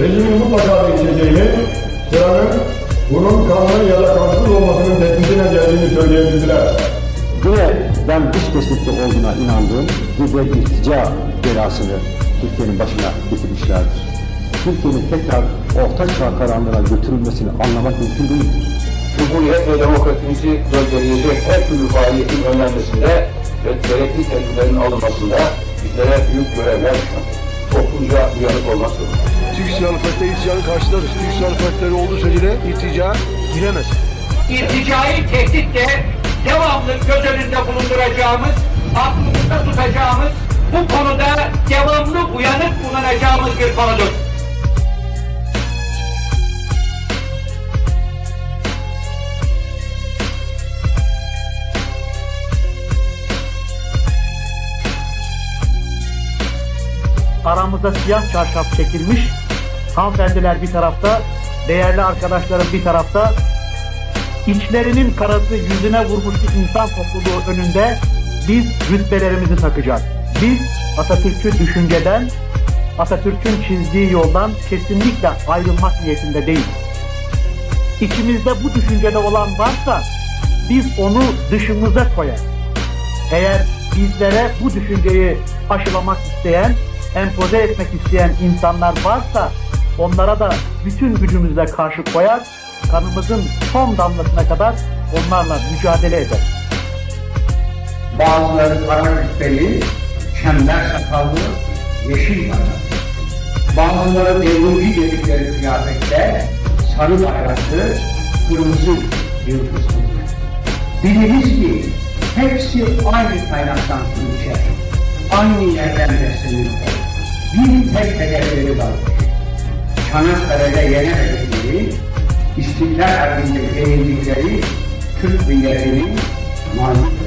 Rejimin mutlaka değişeceğini, sıranın bunun kanlı ya da kansız olmasının teklifine geldiğini söyleyebildiler. Yine ben dış destekli olduğuna inandığım bir irtica belasını Türkiye'nin başına getirmişlerdir. Türkiye'nin tekrar orta çağ karanlığına götürülmesini anlamak mümkün değil. Cumhuriyet ve demokrasimizi gölgeleyecek her türlü faaliyetin önlenmesinde ve gerekli tedbirlerin alınmasında bizlere büyük görevler toplumca uyanık olmak zorunda. Türk Silahlı Kuvvetleri irticanın karşılarız. Türk Silahlı Kuvvetleri olduğu sürece irtica giremez. irticai tehditle devamlı göz önünde bulunduracağımız, aklımızda tutacağımız, bu konuda devamlı uyanık bulunacağımız bir konudur. aramıza siyah çarşaf çekilmiş. Hanımefendiler bir tarafta, değerli arkadaşlarım bir tarafta. İçlerinin karası yüzüne vurmuş bir insan topluluğu önünde biz rütbelerimizi takacağız. Biz Atatürk'ü düşünceden, Atatürk'ün çizdiği yoldan kesinlikle ayrılmak niyetinde değiliz. İçimizde bu düşüncede olan varsa biz onu dışımıza koyar. Eğer bizlere bu düşünceyi aşılamak isteyen, empoze etmek isteyen insanlar varsa onlara da bütün gücümüzle karşı koyar, kanımızın son damlasına kadar onlarla mücadele eder. Bazıları kara cübbeli, çember sakallı, yeşil bayrak. Bazıları devrimci dedikleri kıyafette sarı bayraklı, kırmızı yıldız. Biliriz ki hepsi aynı kaynaktan su. Aynı yerden beslenir. Bir tek hedefleri var. Çanakkale'de yenemedikleri, İstiklal Harbi'nde yenildikleri Türk milletinin mağlup